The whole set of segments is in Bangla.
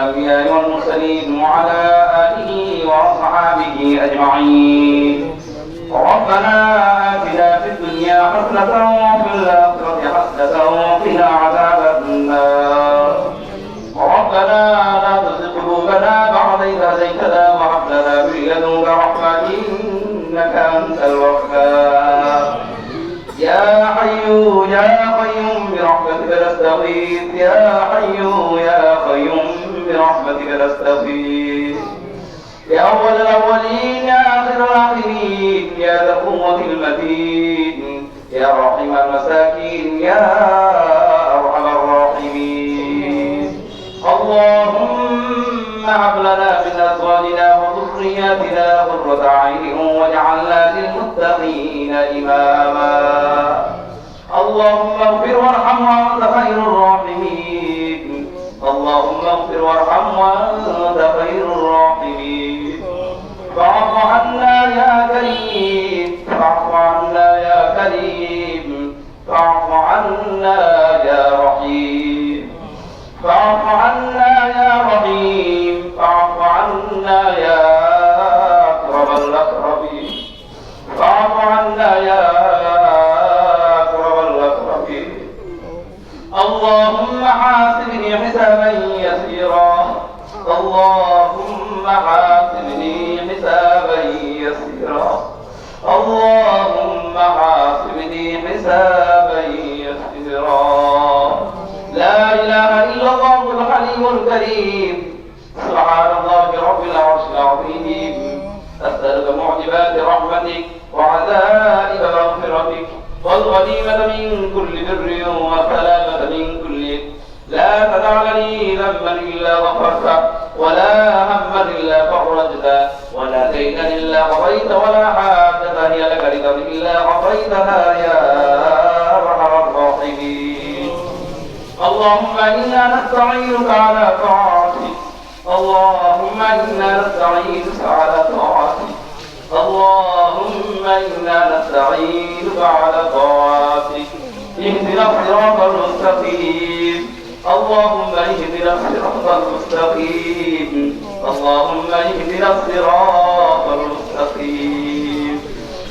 الأنبياء والمرسلين وعلى آله وأصحابه أجمعين. ربنا آتنا في الدنيا حسنة وفي الآخرة حسنة وقنا عذاب النار. ربنا لا تزغ قلوبنا بعد إذ هديتنا وهب لنا من لدنك رحمة إنك أنت الوهاب. يا حي يا قيوم برحمتك نستغيث. يا حي يا قيوم برحمتك نستغيث. يا أول الأولين يا آخر الآخرين يا ذا القوة المتين يا رحم المساكين يا أرحم الراحمين. اللهم هب لنا من أزواجنا وذرياتنا قرة أعين واجعلنا للمتقين إماما. نستعينك على طاعتك اللهم إنا نستعينك على طاعتك اللهم إنا نستعينك على طاعتك اهدنا الصراط المستقيم. اللهم اهدنا الصراط المستقيم. اللهم اهدنا الصراط المستقيم.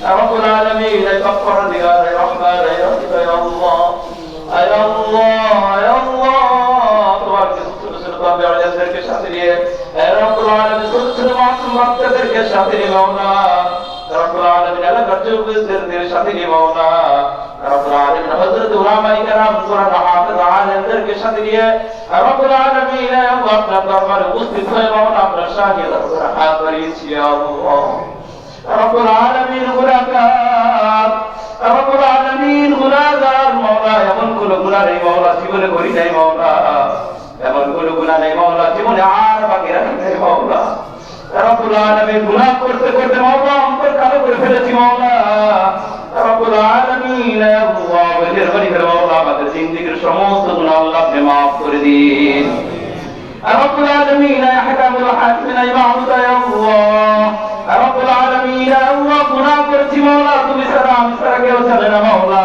رب العالمين يا غفار يا رحمن يا رب يا الله. সাথে নিবাও না। রব্বুল আলামিন আলা গর্জব সিরদের সাথে নিবাও না। রব্বুল আলামিন হযরত উলামা ইকরাম কোরআন হাফেজ আলেমদেরকে সাথে নিয়ে রব্বুল আলামিন আপনার দরবারে উপস্থিত হয়ে এবং আপনার সাথে হাত বাড়িয়েছি আল্লাহ রব্বুল আলামিন গুনাহগার রব্বুল আলামিন গুনাহগার মাওলা এমন কোন গুনাহ নেই মাওলা জীবনে করি নাই মাওলা এমন কোন গুনাহ নেই মাওলা জীবনে আর বাকি রাখি নাই মাওলা يا رب العالمين গুনাহ করতে করতে মাওলা অন্তর কালো করে ফেলেছি মাওলা يا رب العالمين يا الله মেহেরবানি করে মাওলা আমাদের জিন্দেগীর সমস্ত গুনাহ আল্লাহ আপনি maaf করে দিন يا رب العالمين يا حكم الحاكمين يا معبود يا الله يا رب العالمين يا الله গুনাহ করেছি মাওলা তুমি ছাড়া আমি ছাড়া কেউ জানে না মাওলা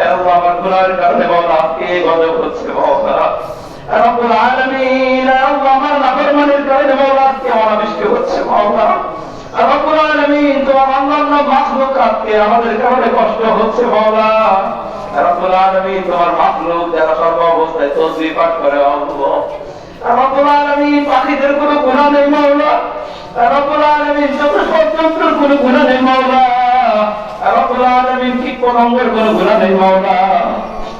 يا الله আমার গুনাহের কারণে মাওলা আজকে গজব হচ্ছে মাওলা রব্বুল আলামিন, আল্লাহ আমার নাফরমানির কারণে মাওলা আজকে অনাবৃষ্টি হচ্ছে মাওলা রব্বুল আলামিন, তোমার অন্যান্য মাখলুকাতকে আমাদের কারণে কষ্ট হচ্ছে মাওলা রব্বুল আলামিন, তোমার মাখলুক যারা সর্ব অবস্থায় তসবিহ পাঠ করে, আল্লাহ। রব্বুল আলামিন, পাখিদের কোনো গুনাহ নেই মাওলা রব্বুল আলামিন জগৎপঞ্চন্ত্রের কোনো গুনাহ নেই মাওলা রব্বুল আলামিন, কীট পতঙ্গের কোনো গুনাহ নেই মাওলা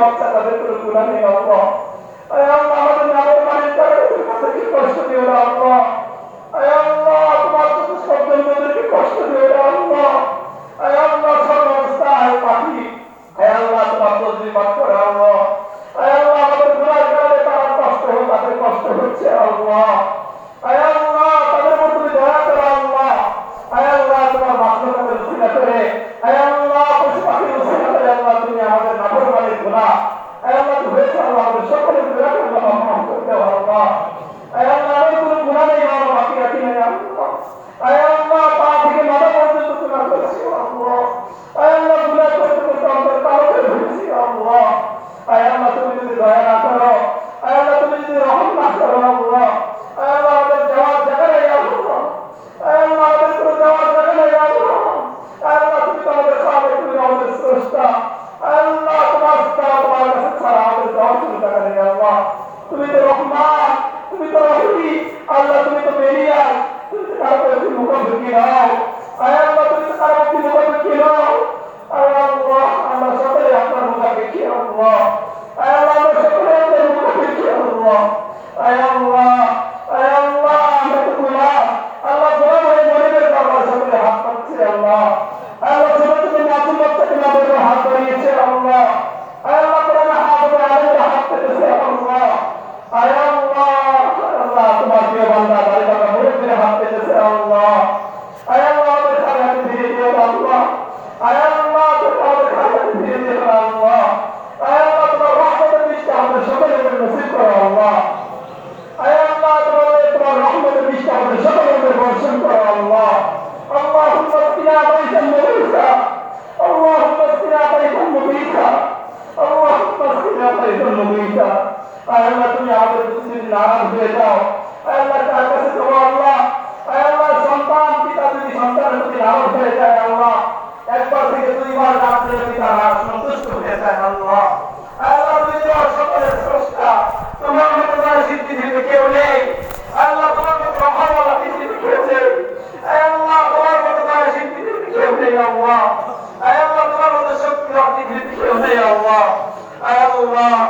বাচ্চা তাদের কোনো গুণা নেই, আল্লাহ। আমাদের নামের কষ্ট দিও না, আল্লাহ। তোমার কষ্ট দিও না। আল্লাহ আল্লাহ তুমি তোমার মতো কেউ নেই আল্লাহ তোমার তোমার মতো তার সিদ্ধি কেউ নেই আল্লাহ আল্লাহ তোমার মতো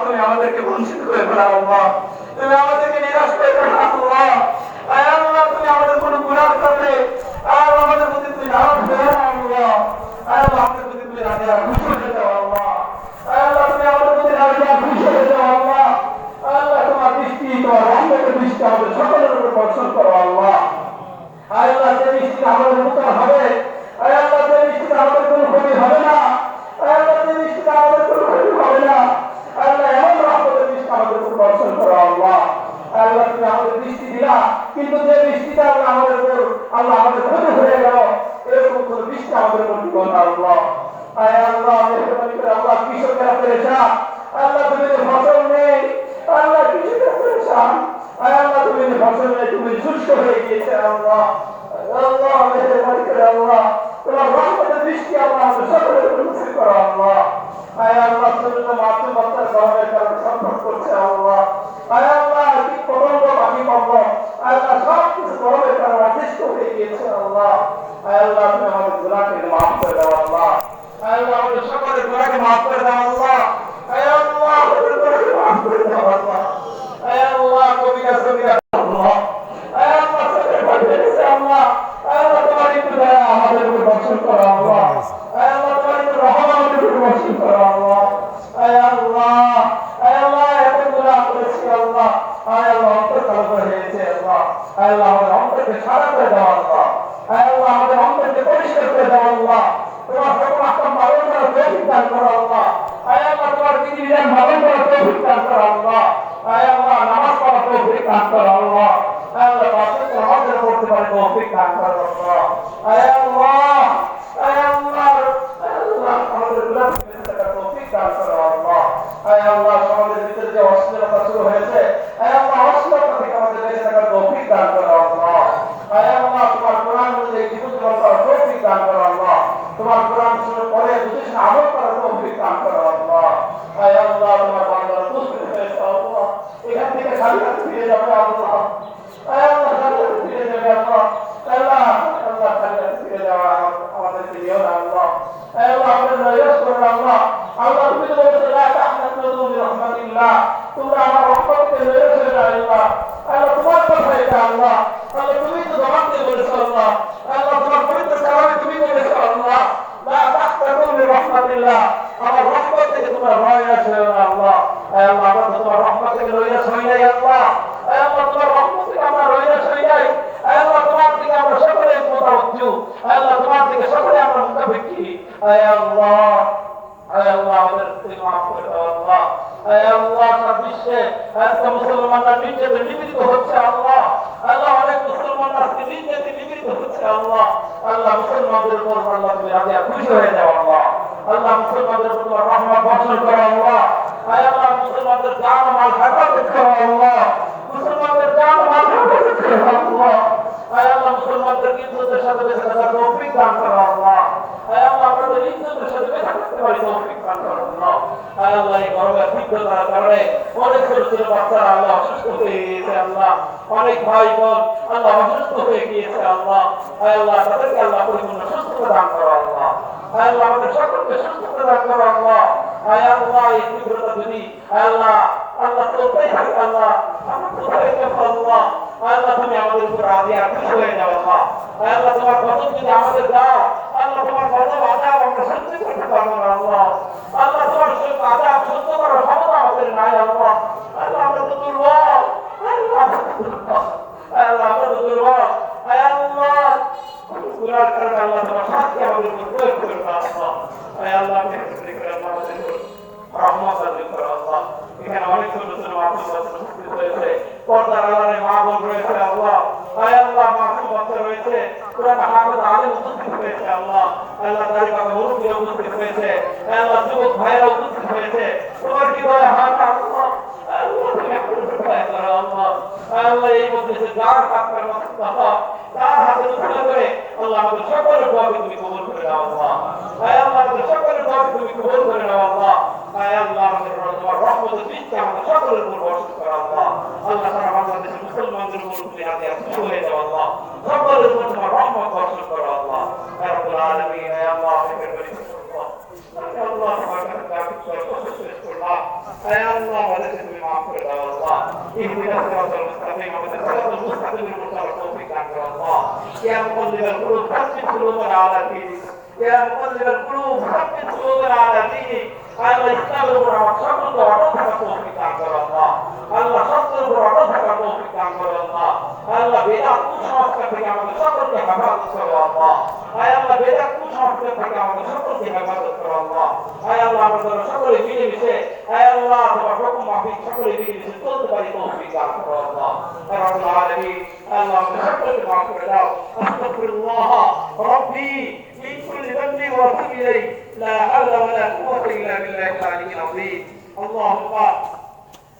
তুমি আমাদেরকে বঞ্চিত করে ফেলা, আল্লাহ। দৃষ্টি আমাদের প্রতি করুন আল্লাহ। আয় আল্লাহ মেহরবানি করে আল্লাহ কৃষকেরা পরেশান। আল্লাহ তুমি ফসল নেই। আল্লাহ কৃষকেরা পরেশান। আয় আল্লাহ তুমি ফসল নেই, তুমি শুষ্ক হয়ে গিয়েছে আল্লাহ। আল্লাহ মেহরবানি করে আল্লাহ। তোমার রহমতের দৃষ্টি আল্লাহ আমাদের সকলের উপর মুসিব করো আল্লাহ। আয় আল্লাহ তুমি নিষ্ঠ হয়ে গিয়েছে আল্লাহ আল্লাহ তুমি আমাদের গুনাহকে maaf করে দাও আল্লাহ আল্লাহ আমাদের সকলের গুনাহকে maaf করে দাও আল্লাহ আল্লাহ আমাদের গুনাহকে maaf করে দাও আল্লাহ আল্লাহ কবি কাসমি আল্লাহ আল্লাহ সকলের পাশে এসে আল্লাহ আল্লাহ তোমার একটু দয়া আমাদের উপর বর্ষণ করো আল্লাহ আল্লাহ তোমার একটু রহম আমাদের উপর বর্ষণ করো আল্লাহ আল্লাহ আল্লাহ এত গুনাহ করেছি আল্লাহ আল্লাহ অন্তর কালো হয়েছে আল্লাহ আল্লাহ আয় আল্লাহ সমাজের ভিতরে যে অশ্লীলতা শুরু হয়েছে, আয় আল্লাহ অশ্লীলতা থেকে আমাদের বেঁচে থাকার তৌফিক দান করো আল্লাহ। আয় আল্লাহ, তোমার কোরআন অনুযায়ী জীবন জীবন তৌফিক দান করো আল্লাহ। তোমার কোরআন শুনে পরে বুঝেছ আমল করার তৌফিক দান করো আল্লাহ। আয় আল্লাহ, তোমার বান্দার দুষ্ট হয়েছে আল্লাহ। এখান থেকে খালি ফিরে যাবে আল্লাহ। আয় আল্লাহ খালি হাতে ফিরে যাবে আল্লাহ। আল্লাহ আল্লাহ খালি হাতে ফিরে যাওয়া আমাদেরকে নিও না আল্লাহ। আল্লাহ আল্লাহ। আল্লাহ আল্লাহ আমার রহমতকে তোমার কথা এটা তোমার পবিত্র সালামে আমার রহমত থেকে তোমার রহমত থেকে রইয়া সই নাই তোমার রহমত থেকে আমরা রইয়া সই নাই। তোমার থেকে আমরা সকলে মোতাবজ্জু আল্লাহ, তোমার থেকে সকলে আমরা মুতাবিক আল্লাহ আজকে মুসলমানরা নির্যাতে অনেক ভাই বোন আল্লাহ অসুস্থ হয়ে গিয়েছে আল্লাহ। আল্লাহ, তাদেরকে আল্লাহ পরিপূর্ণ সুস্থতা দান করো, আল্লাহ। আল্লাহ, আমাদের সকলকে সুস্থতা দান করো, আল্লাহ। আল্লাহ, এই তীব্রতা যদি আল্লাহ আল্লাহ চলতেই থাকে, আল্লাহ? আমরা কোথায় যাব আল্লাহ? আল্লাহ, তুমি আমাদের উপর রাজি আর খুশি হয়ে যাও, আল্লাহ। আল্লাহ, তোমার গজব যদি আমাদের দাও, আল্লাহ, তোমার গজব আজাব আমরা সহ্য করতে পারব না আল্লাহ। আল্লাহ, তোমার আজাব সহ্য করার ক্ষমতা আমাদের নাই, আল্লাহ। আল্লাহ আমরা তো দুর্বল। আল্লাহ আল্লাহ আল্লাহ গুনার কারণে আল্লাহ তোমার শাস্তি আমাদের উপর প্রয়োগ করবে আল্লাহ আল্লাহ করে আমাদের করো আল্লাহ উপস্থিত হয়েছে তোমার কি বলে হাত তুমি আমাদের উপর দয়া করো আল্লাহ আল্লাহ এই যে যার হাত তার হাতে তুলে করে আল্লাহ আমাদের সকলের দোয়াকে তুমি কবুল করে দাও আল্লাহ। আয় আল্লাহ আমাদের সকলের দোয়াকে তুমি কবুল করে দাও আল্লাহ। আয় আল্লাহ আমাদের তোমার রহমতের দৃষ্টি আমাদের সকলের উপর বর্ষণ করো, আল্লাহ। আল্লাহ সারা বাংলাদেশের মুসলমানদের উপর তুমি হাতে খুশি হয়ে যাও আল্লাহ। সকলের উপর তোমার রহমত বর্ষণ করো, আল্লাহ। রব্বুল আলামিন আল্লাহ আমাদের করি আল্লাহ তোমার কাছে প্রার্থনা করে প্রশংসা শেষ করলাম আয় আল্লাহ আমাদেরকে তুমি মাফ করে দাও আল্লাহ ইহদিনা সিরাতাল মুস্তাকিম আমাদের সিরাতাল মুস্তাকিমের উপর চলার তৌফিক দান করো আল্লাহ ইয়া মুকাল্লিবাল কুলুব সাব্বিত কুলুবানা আলা দীনিক ইয়া মুকাল্লিবাল কুলুব সাব্বিত কুলুবানা আলা দীনিক আল্লাহ ইসলামের উপর আমার সকলকে অটল থাকার তৌফিক দান করো আল্লাহ আল্লাহ সত্যের উপর অটল থাকার তৌফিক দান করো আল্লাহ আল্লাহ বেদাত কুসংস্কার থেকে আমাদের সকলকে হেফাজত করো আল্লাহ আয় আল্লাহ বেদাত কুসংস্কার থেকে আমাদের সকলকে হেফাজত করো আল্লাহ আয় আল্লাহ আমাদের সকলে মিলেমিশে আয় আল্লাহ তোমার হুকুম মাফিক সকলে মিলেমিশে চলতে পারি তৌফিক দান করো আল্লাহ আয় রব্বুল আলামিন আল্লাহ আমাদের সকলকে মাফ করে দাও আস্তাগফিরুল্লাহ রব্বি من كل ذنب واتوب اليه لا حول ولا قوه الا بالله العلي العظيم اللهم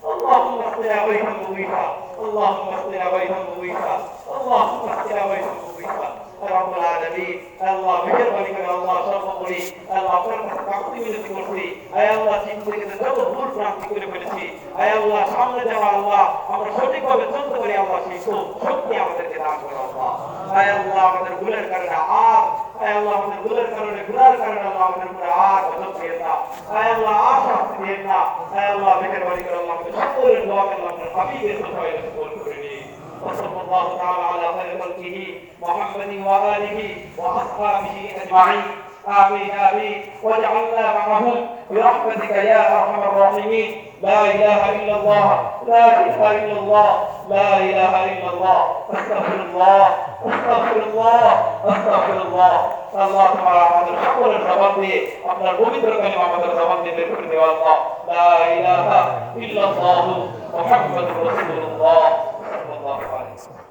اللهم اسقنا غيثا مغيثا اللهم اسقنا غيثا مغيثا اللهم اسقنا غيثا مغيثا رب العالمين الله মেহেরবানি করে আল্লাহ সর্বোপরি আল্লাহ আপনার কাছে কাকুতি মিনতি করছি আয় আল্লাহ চিন্তা থেকে যত ভুল প্রান্তি করে ফেলেছি আয় আল্লাহ সামনে যাওয়া আল্লাহ আমরা সঠিকভাবে চলতে পারি আল্লাহ সেই শক্তি আমাদেরকে দান করো আল্লাহ আয় আল্লাহ আমাদের ভুলের কারণে আর আয় আল্লাহ আমাদের ভুলের কারণে গুনার কারণে আল্লাহ আমাদের উপরে আর গজব দিয়ে না আয় আল্লাহ আর শাস্তি দিয়ে না আয় আল্লাহ মেহেরবানি করে আল্লাহ আমাদের সকলের দোয়া করে আল্লাহ আপনার হাবিবের কোথায় কবুল করে নিন وصلى الله تعالى على خير خلقه محمد واله واصحابه اجمعين امين امين واجعلنا معهم برحمتك يا ارحم الراحمين لا اله الا الله لا اله الا الله لا اله الا الله استغفر الله استغفر الله استغفر الله আল্লাহ তোমার আমাদের সকলের জবাব দিয়ে আপনার পবিত্র কালিমা আমাদের জবাব দিয়ে বের করে দেওয়া আল্লাহ লা ইলাহা ইল্লাল্লাহু মুহাম্মাদুর রাসূলুল্লাহ সাল্লাল্লাহু আলাইহি ওয়াসাল্লাম